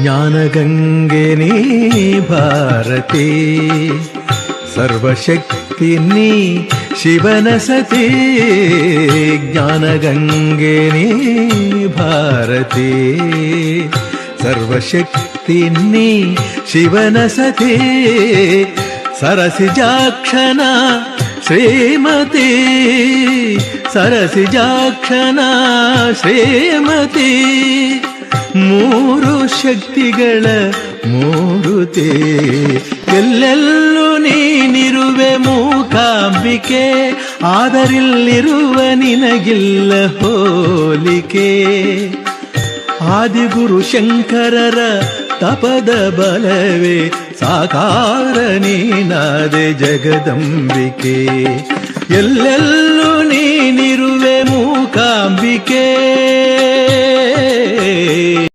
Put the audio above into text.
జ్ఞానగంగిని భారతి. సర్వశక్తిని శివనసతి. జ్ఞానగంగిని భారతి. సర్వశక్తిని శివనసతి. సరసిజాక్షణ శ్రీమతి. సరసిజాక్షణ శ్రీమతి. ಮೂರು ಶಕ್ತಿಗಳ ಮೂರುತೆ ಎಲ್ಲೆಲ್ಲೂ ನೀನಿರುವೆ ಮೂಕಾಂಬಿಕೆ, ಆದರಿಲ್ಲಿರುವ ನಿನಗಿಲ್ಲ ಹೋಲಿಕೆ. ಆದಿಗುರು ಶಂಕರರ ತಪದ ಬಲವೇ, ಸಾಕಾರ ನೀನಾದೆ ಜಗದಂಬಿಕೆ. ಎಲ್ಲೆಲ್ಲೂ ನೀನಿರುವೆ ಮೂಕಾಂಬಿಕೆ.